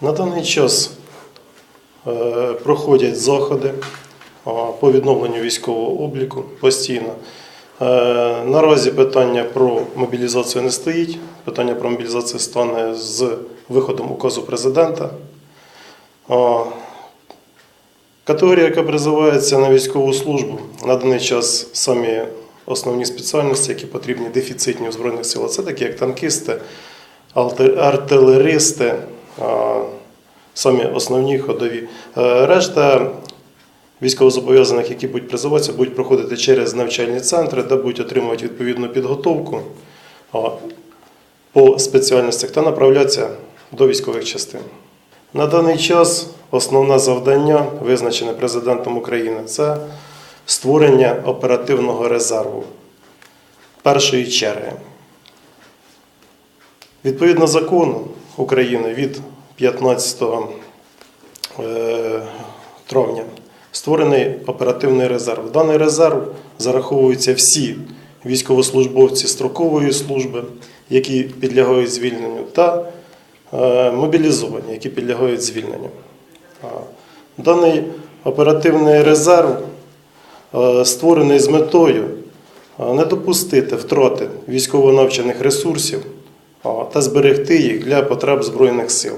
На даний час е, проходять заходи по відновленню військового обліку постійно. Е, Наразі питання про мобілізацію не стоїть. Питання про мобілізацію стане з виходом указу президента. Категорія, яка призивається на військову службу, на даний час самі основні спеціальності, які потрібні дефіцитні у Збройних сил, це такі як танкісти, артилеристи, самі основні ходові. Е, Решта військовозобов'язаних, які будуть призиватися, будуть проходити через навчальні центри, де будуть отримувати відповідну підготовку по спеціальностях та направлятися до військових частин. На даний час основне завдання, визначене президентом України, це створення оперативного резерву першої черги. Відповідно закону України від 15 е, травня створений оперативний резерв. В даний резерв зараховуються всі військовослужбовці строкової служби, які підлягають звільненню, та е, мобілізовані, які підлягають звільненню. Даний оперативний резерв е, створений з метою не допустити втрати військово-навчених ресурсів та зберегти їх для потреб Збройних сил.